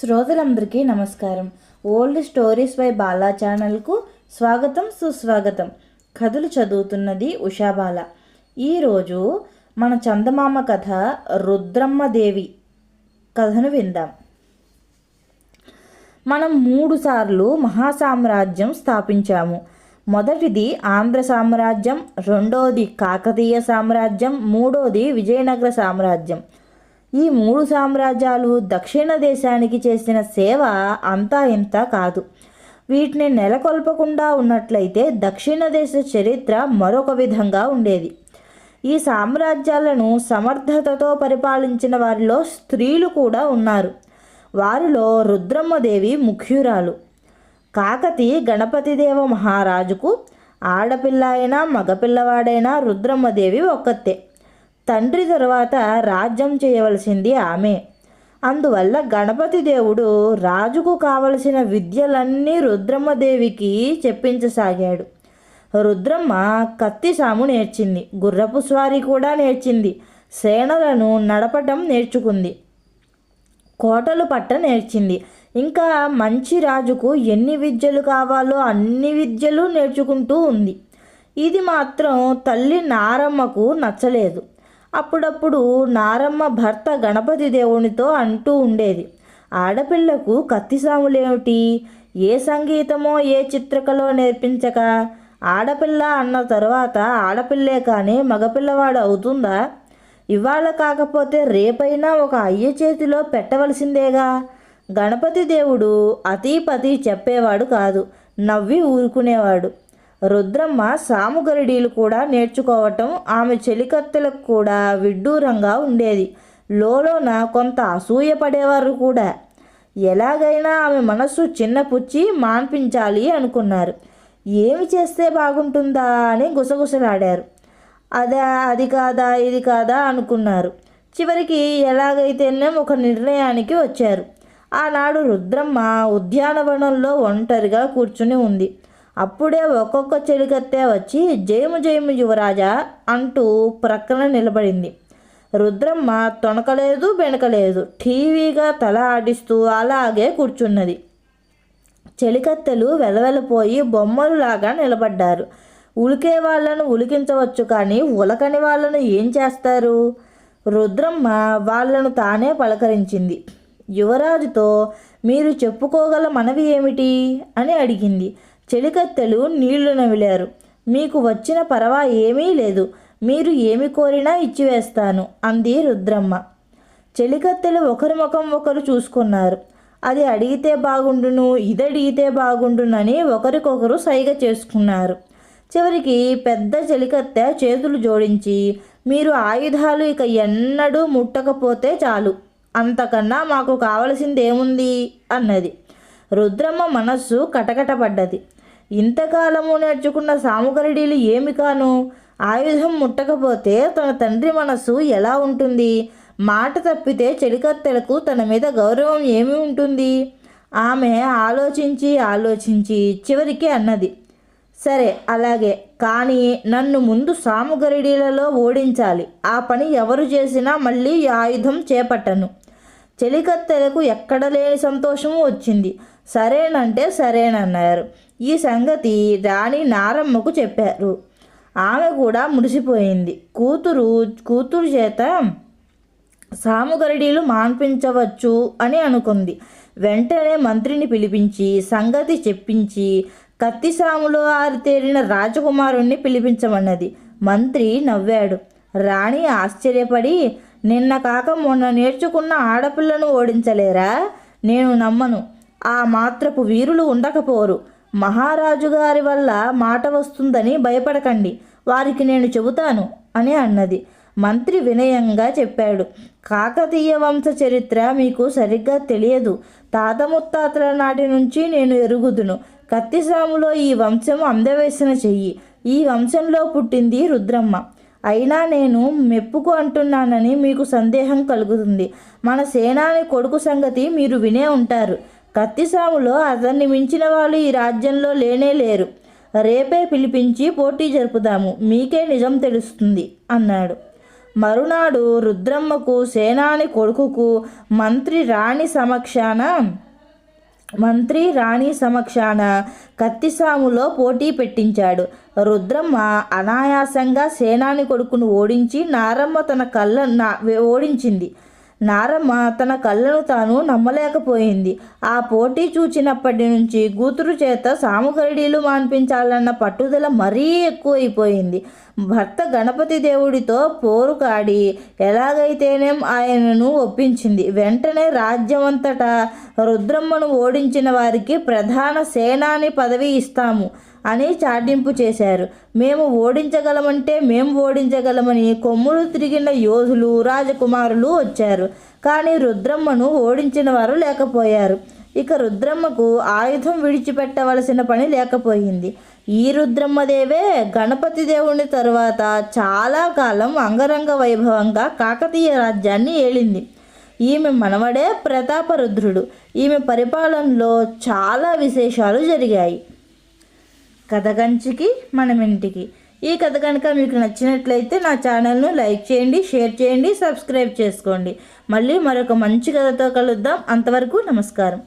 శ్రోతలందరికీ నమస్కారం. Old stories by Bala ఛానల్కు స్వాగతం సుస్వాగతం. కథలు చదువుతున్నది ఉషాబాల. ఈరోజు మన చందమామ కథ రుద్రమ్మదేవి కథను విందాం. మనం మూడుసార్లు మహాసామ్రాజ్యం స్థాపించాము. మొదటిది ఆంధ్ర సామ్రాజ్యం రెండోది కాకతీయ సామ్రాజ్యం మూడోది విజయనగర సామ్రాజ్యం. ఈ మూడు సామ్రాజ్యాలు దక్షిణ దేశానికి చేసిన సేవ అంతా ఇంత కాదు. వీటిని నెలకొల్పకుండా ఉన్నట్లయితే దక్షిణ దేశ చరిత్ర మరొక విధంగా ఉండేది. ఈ సామ్రాజ్యాలను సమర్థతతో పరిపాలించిన వారిలో స్త్రీలు కూడా ఉన్నారు. వారిలో రుద్రమ్మదేవి ముఖ్యురాలు. కాకతి గణపతిదేవ మహారాజుకు ఆడపిల్ల అయినా మగపిల్లవాడైనా రుద్రమ్మదేవి ఒక్కతే. తండ్రి తరువాత రాజ్యం చేయవలసింది ఆమె. అందువల్ల గణపతి దేవుడు రాజుకు కావలసిన విద్యలన్నీ రుద్రమ్మదేవికి చెప్పించసాగాడు. రుద్రమ్మ కత్తి సాము నేర్చింది గుర్రపు స్వారీ కూడా నేర్చింది సేనలను నడపటం నేర్చుకుంది కోటలు పట్ట నేర్చింది. ఇంకా మంచి రాజుకు ఎన్ని విద్యలు కావాలో అన్ని విద్యలు నేర్చుకుంటూ ఉంది. ఇది మాత్రం తల్లి నారమ్మకు నచ్చలేదు. అప్పుడప్పుడు నారమ్మ భర్త గణపతి దేవునితో అంటూ ఉండేది. ఆడపిల్లకు కత్తిసాములేమిటి? ఏ సంగీతమో ఏ చిత్రకలో నేర్పించక ఆడపిల్ల అన్న తర్వాత ఆడపిల్లే కానీ మగపిల్లవాడు అవుతుందా? ఇవాళ కాకపోతే రేపైనా ఒక అయ్య చేతిలో పెట్టవలసిందేగా? గణపతి దేవుడు అతీపతి చెప్పేవాడు కాదు నవ్వి ఊరుకునేవాడు. రుద్రమ్మ సాముగరిడీలు కూడా నేర్చుకోవటం ఆమె చెలికత్తెలకు కూడా విడ్డూరంగా ఉండేది. లోలోన కొంత అసూయ పడేవారు కూడా. ఎలాగైనా ఆమె మనస్సు చిన్నపుచ్చి మాన్పించాలి అనుకున్నారు. ఏమి చేస్తే బాగుంటుందా అని గుసగుసలాడారు. అదా అది కాదా ఇది కాదా అనుకున్నారు. చివరికి ఎలాగైతేనే ఒక నిర్ణయానికి వచ్చారు. ఆనాడు రుద్రమ్మ ఉద్యానవనంలో ఒంటరిగా కూర్చుని ఉంది. అప్పుడే ఒక్కొక్క చెలికత్తె వచ్చి జయము జయము యువరాజా అంటూ ప్రక్కన నిలబడింది. రుద్రమ్మ తొణకలేదు బెనకలేదు టీవీగా తల ఆడిస్తూ అలాగే కూర్చున్నది. చెలికత్తెలు వెలవెలపోయి బొమ్మలులాగా నిలబడ్డారు. ఉలికే వాళ్ళను ఉలికించవచ్చు కానీ ఉలకని వాళ్ళను ఏం చేస్తారు? రుద్రమ్మ వాళ్ళను తానే పలకరించింది. యువరాజుతో మీరు చెప్పుకోగల మనవి ఏమిటి? అని అడిగింది. చెలికత్తెలు నీళ్ళు నమిలారు మీకు వచ్చిన పరవా ఏమీ లేదు. మీరు ఏమి కోరినా ఇచ్చివేస్తాను అంది రుద్రమ్మ. చెలికత్తెలు ఒకరి ముఖం ఒకరు చూసుకున్నారు. అది అడిగితే బాగుండును ఇది అడిగితే బాగుండునని ఒకరికొకరు సైగ చేసుకున్నారు. చివరికి పెద్ద చెలికత్తె చేతులు జోడించి మీరు ఆయుధాలు ఇక ఎన్నడూ ముట్టకపోతే చాలు. అంతకన్నా మాకు కావలసింది ఏముంది అన్నది. రుద్రమ్మ మనస్సు కటకటపడ్డది. ఇంతకాలము నేర్చుకున్న సాముగరిడీలు ఏమి కాను? ఆయుధం ముట్టకపోతే తన తండ్రి మనస్సు ఎలా ఉంటుంది? మాట తప్పితే చెలికత్తెలకు తన మీద గౌరవం ఏమి ఉంటుంది? ఆమె ఆలోచించి ఆలోచించి చివరికి అన్నది. సరే అలాగే. కానీ నన్ను ముందు సాముగరిడీలలో ఓడించాలి. ఆ పని ఎవరు చేసినా మళ్ళీ ఆయుధం చేపట్టను. చెలికత్తెలకు ఎక్కడ లేని సంతోషము వచ్చింది. సరేనంటే సరేనన్నారు. ఈ సంగతి రాణి నారమ్మకు చెప్పారు. ఆమె కూడా ముడిసిపోయింది కూతురు కూతురు చేత సాముగరడీలు మాన్పించవచ్చు అని అనుకుంది. వెంటనే మంత్రిని పిలిపించి సంగతి చెప్పించి కత్తిసాములో ఆరితేరిన రాజకుమారుణ్ణి పిలిపించమన్నది. మంత్రి నవ్వాడు. రాణి ఆశ్చర్యపడి నిన్న కాక మొన్న నేర్చుకున్న ఆడపిల్లను ఓడించలేరా? నేను నమ్మను. ఆ మాత్రపు వీరులు ఉండకపోరు. మహారాజు గారి వల్ల మాట వస్తుందని భయపడకండి. వారికి నేను చెబుతాను అని అన్నది. మంత్రి వినయంగా చెప్పాడు. కాకతీయ వంశ చరిత్ర మీకు సరిగ్గా తెలియదు. తాత ముత్తాతల నాటి నుంచి నేను ఎరుగుదును. కత్తిసాములో ఈ వంశం అందవేసిన చెయ్యి. ఈ వంశంలో పుట్టింది రుద్రమ్మ. అయినా నేను మెప్పుకు అంటున్నానని మీకు సందేహం కలుగుతుంది. మన సేనాని కొడుకు సంగతి మీరు వినే ఉంటారు. కత్తిసాములో అతన్ని మించిన వాళ్ళు ఈ రాజ్యంలో లేనే లేరు. రేపే పిలిపించి పోటీ జరుపుదాము. మీకే నిజం తెలుస్తుంది అన్నాడు. మరునాడు రుద్రమ్మకు సేనాని కొడుకుకు మంత్రి రాణి సమక్షాన మంత్రి రాణి సమక్షాన కత్తిసాములో పోటీ పెట్టించాడు. రుద్రమ్మ అనాయాసంగా సేనాని కొడుకును ఓడించి నారమ్మ తన కళ్ళ నా ఓడించింది. నారమ్మ తన కళ్ళను తాను నమ్మలేకపోయింది. ఆ పోటీ చూచినప్పటి నుంచి కూతురు చేత సాముగరిడీలు మాన్పించాలన్న పట్టుదల మరీ ఎక్కువైపోయింది. భర్త గణపతి దేవుడితో పోరుకాడి ఎలాగైతేనేం ఆయనను ఒప్పించింది. వెంటనే రాజ్యమంతటా రుద్రమ్మను ఓడించిన వారికి ప్రధాన సేనాని పదవి ఇస్తాము. అని చాటింపు చేశారు. మేము ఓడించగలమంటే మేము ఓడించగలమని కొమ్ములు తిరిగిన యోధులు రాజకుమారులు వచ్చారు. కానీ రుద్రమ్మను ఓడించిన వారు లేకపోయారు. ఇక రుద్రమ్మకు ఆయుధం విడిచిపెట్టవలసిన పని లేకపోయింది. ఈ రుద్రమ్మదేవే గణపతి దేవుని తరువాత చాలా కాలం అంగరంగ వైభవంగా కాకతీయ రాజ్యాన్ని ఏలింది. ఈమె మనవడే ప్రతాపరుద్రుడు. ఈమె పరిపాలనలో చాలా విశేషాలు జరిగాయి. కథ కంచికి మనం ఇంటికి ఈ కథ కనుక మీకు నచ్చినట్లయితే నా ఛానల్ను లైక్ చేయండి షేర్ చేయండి సబ్స్క్రైబ్ చేసుకోండి. మళ్ళీ మరొక మంచి కథతో కలుద్దాం. అంతవరకు నమస్కారం.